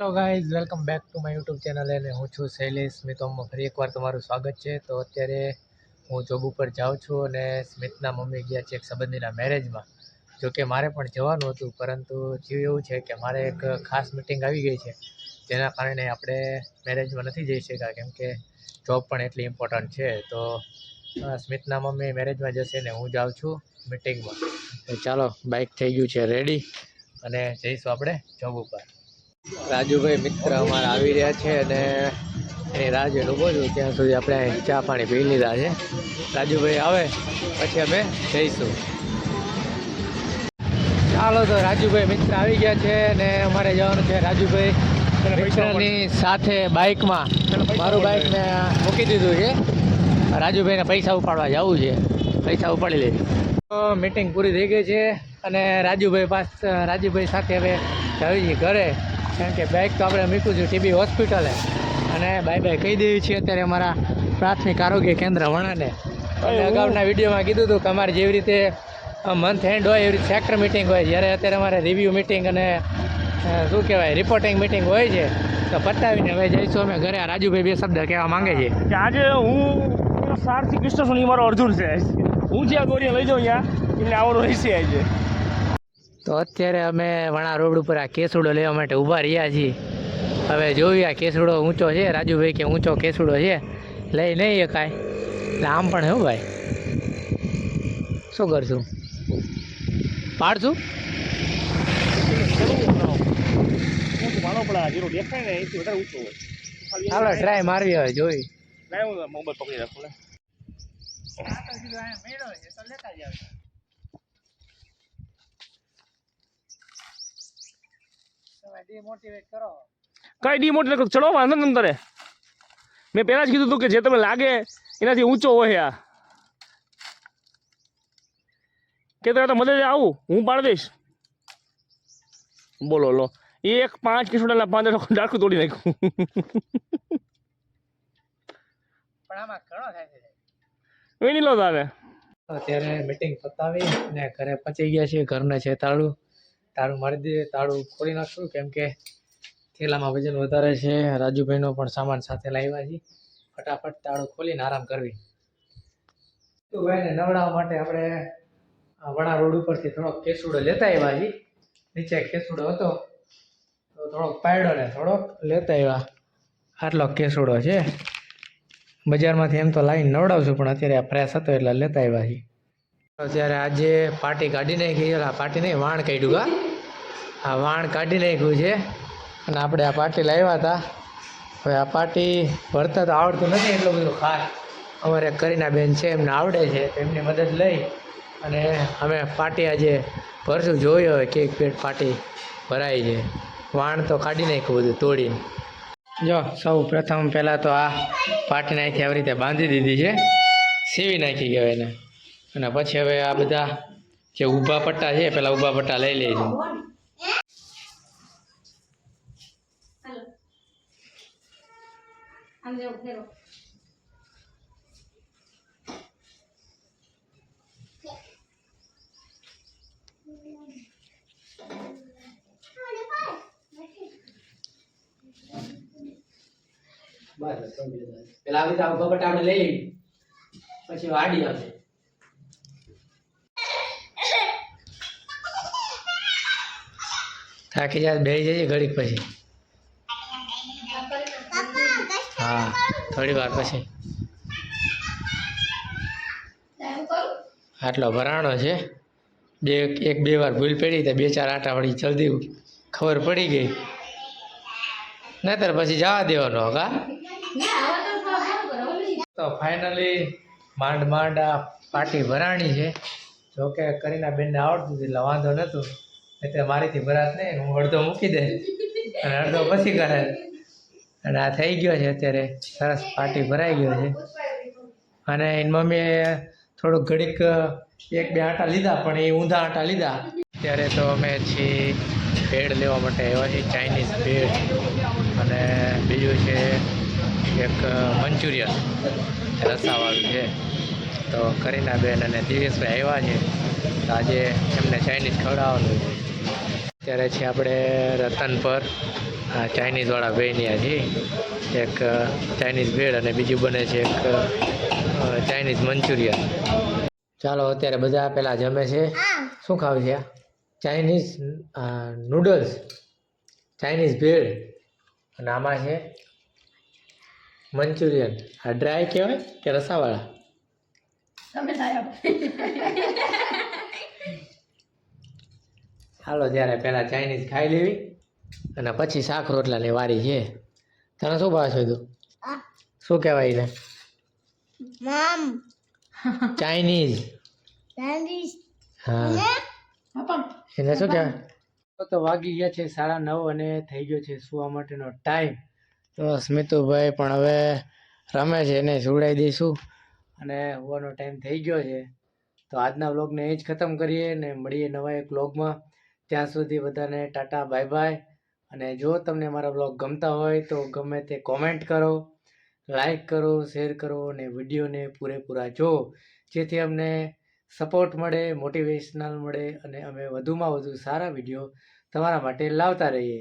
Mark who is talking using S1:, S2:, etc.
S1: Hello guys welcome back to my YouTube channel અને હું છું શૈલેષ. સ્મિતોમાં ફરી એકવાર તમારું સ્વાગત છે. તો અત્યારે હું જોબ ઉપર જાઉં છું અને સ્મિતના મમ્મી ગયા છે એક સંબંધીના મેરેજમાં જોકે મારે પણ જવાનું હતું, પરંતુ થયું એવું છે કે મારે એક ખાસ મિટિંગ આવી ગઈ છે, જેના કારણે આપણે મેરેજમાં નથી જઈ શક્યા, કેમ કે જોબ પણ એટલી ઇમ્પોર્ટન્ટ છે. તો સ્મિતના મમ્મી મેરેજમાં જશે ને હું જાઉં છું મિટિંગમાં ચાલો બાઇક થઈ ગયું છે રેડી અને જઈશું આપણે જોબ ઉપર. રાજુભાઈ મિત્ર અમારા આવી રહ્યા છે અને એની રાહ જોઈને ઊભો છું. ત્યાં સુધી આપણે અહીં ચા પાણી પી લીધા છે. રાજુભાઈ આવે પછી અમે જઈશું. ચાલો તો રાજુભાઈ મિત્ર આવી ગયા છે અને અમારે જવાનું છે. રાજુભાઈ મિત્રની સાથે બાઇકમાં મારું બાઇક મેં મૂકી દીધું છે. રાજુભાઈને પૈસા ઉપાડવા જવું છે. પૈસા ઉપાડી લે તો મિટિંગ પૂરી થઈ ગઈ છે અને રાજુભાઈ પાસ રાજુભાઈ સાથે હવે જવી ઘરે. કારણ કે બાઇક તો આપણે મૂક્યું છું ટીબી હોસ્પિટલે અને બાય બાય કહી દેવી છીએ અત્યારે અમારા પ્રાથમિક આરોગ્ય કેન્દ્ર વણાને. અને અગાઉના વિડીયોમાં કીધું હતું કે અમારે જેવી રીતે મંથ એન્ડ હોય એવી રીતે સેક્ટર મિટિંગ હોય. જ્યારે અત્યારે અમારે રિવ્યૂ મિટિંગ અને શું કહેવાય રિપોર્ટિંગ મિટિંગ હોય છે તો પતાવીને હવે જઈશું અમે ઘરે. રાજુભાઈ બે શબ્દ કહેવા માંગે છે.
S2: કે આજે હું સારથી કૃષ્ણ સોની મારો અર્જુન છે. હું જ્યાં ગોરી લઈ જાઉં ત્યાં એમને આવડો રહેશે આજે.
S1: તો અત્યારે અમે વણા રોડ ઉપર આ કેસુડો લેવા માટે ઊભા રહ્યા છીએ. હવે જોયું આ કેસુડો ઊંચો છે રાજુભાઈ કે ઊંચો કેસુડો છે. લઈ નહીં શકાય એટલે આમ પણ હું ભાઈ. શું કરશું? પાડશું? ચાલો ટ્રાય મારવી હવે જોઈ.
S2: મોબાઈલ પકડી રાખું ને
S1: કરો
S2: કઈ ડીમોટ ચડો વાંધો ને તારે મેં પેલા જ કીધું હતું કે જે તમે લાગે એનાથી ઊંચો હોય આ. કે તો મદદ આવું હું પાડી દઈશ. બોલો લો. એક પાંચ કિશોરના પાંચ ડાકું તોડી નાખ્યું.
S1: પણ આમાં ઘણો થાય છે.
S2: વેણી લો તારે.
S1: અત્યારે મીટિંગ પતાવી ને ઘરે પચી ગયા છે ઘરને છે તાળું તાળું મારી દે તાળું ખોલી નાખશું, કેમ કે થેલામાં વજન વધારે છે. રાજુભાઈનો પણ સામાન સાથે લાવ્યા છે ફટાફટ તાળું ખોલીને આરામ કરવી. તો ભાઈને નવડાવવા માટે આપણે વણા રોડ ઉપરથી થોડોક કેસુડો લેતા આવ્યા છીએ. નીચે કેસુડો હતો. તો થોડોક પાડ્યો ને થોડોક લેતા આવ્યા. આટલો કેસુડો છે. બજારમાંથી એમ તો લાવીને નવડાવશું પણ અત્યારે આ ફ્રેશ હતો એટલે લેતા આવ્યા છીએ. અત્યારે આજે પાટી કાઢી નાખી આ પાટી નહીં વાણ કાઢ્યું, હા? આ વાણ કાઢી નાખ્યું છે. અને આપણે આ પાટી લાવ્યા હતા. હવે આ પાટી ભરતા તો આવડતું નથી એટલું બધું ખાસ. અમારે કરીના બેન છે, એમને આવડે છે એમની મદદ લઈ અને અમે પાટી આજે ભરશું. જોયું હવે કેક પેટ પાટી ભરાય છે. વાણ તો કાઢી નાખ્યું બધું તોડીને. જો, સૌ પ્રથમ પહેલાં તો આ પાટી નાખી આવી રીતે બાંધી દીધી છે. સીવી નાખી કહેવાય એને. અને પછી હવે આ બધા જે ઊભા પટ્ટા છે પેલા ઊભા પટ્ટા લઈ લેજો.
S3: આમ
S1: પેલા આવી રીતે ઊભા પટ્ટા આપણે લઈ લઈએ. પછી વાડી આવશે થાકી જાય બે જઈએ ઘડીક પછી. હા, થોડી વાર પછી. આટલો ભરાણો છે. બે, એક બે વાર ભૂલ પડી તો બે ચાર આટા વળી જલ્દી ખબર પડી ગઈ. નહીતર પછી જવા દેવાનો
S3: ના તો
S1: ફાઇનલી માંડ માંડ આ પાર્ટી ભરાણી છે. જોકે કરીના બેનને આવડતું એટલે વાંધો નહોતું. એટલે મારીથી ભરાત નહીં, હું અડધો મૂકી દે અને અડધો પછી કરે અને આ થઈ ગયો છે અત્યારે. સરસ પાર્ટી ભરાઈ ગયો છે. અને એની મમ્મીએ થોડુંક ઘડીક, એક બે આટા લીધા, પણ એ ઊંધા આટા લીધા. અત્યારે તો અમે છીએ ભેળ લેવા માટે. આવ્યા છીએ ચાઇનીઝ ભેળ. અને બીજું છે એક મંચુરિયન. રસાવાળું છે. તો કરીના બેન અને દિવેશભાઈ આવ્યા છે. તો આજે એમને ચાઇનીઝ ખવડાવવાનું છે. ત્યારે છે આપણે રતનપર આ ચાઇનીઝવાળા બેનિયા છે એક ચાઇનીઝ ભેળ અને બીજું બને છે એક ચાઇનીઝ મંચુરિયન. ચાલો અત્યારે બધા પહેલાં જમે છે. શું ખાવ છે? ચાઇનીઝ નૂડલ્સ ચાઇનીઝ ભેળ અને આમાં છે મંચુરિયન. આ ડ્રાય કહેવાય કે રસાવાળા?
S3: તમે
S1: હાલો જ્યારે પહેલાં ચાઇનીઝ ખાઈ લેવી અને પછી શાક રોટલાની વારી છે. તને શું ભાવે છે તું શું કહેવાય એને?
S4: મમ.
S1: ચાઇનીઝ
S4: ચાઇનીઝ
S1: હા. એને શું કહેવાય? તો તો વાગી ગયા છે સાડા નવ અને થઈ ગયો છે સુવા માટેનો ટાઈમ તો સ્મિતુભાઈ પણ હવે રમે છે એને સુવડાવી દઈશું. અને સુવાનો ટાઈમ થઈ ગયો છે. તો આજના વ્લોગને એ જ ખતમ કરીએ ને મળીએ નવા એક વ્લોગમાં ત્યાં સુધી બધાને ટાટા, બાય બાય. અને જો તમને મારા વ્લોગ ગમતા હોય તો ગમે તે કોમેન્ટ કરો લાઈક કરો શેર કરો અને વિડીયોને પૂરેપૂરા જો. જેથી અમને સપોર્ટ મળે મોટિવેશનલ મળે અને અમે વધુમાં વધુ સારા વીડિયો તમારા માટે લાવતા રહીએ.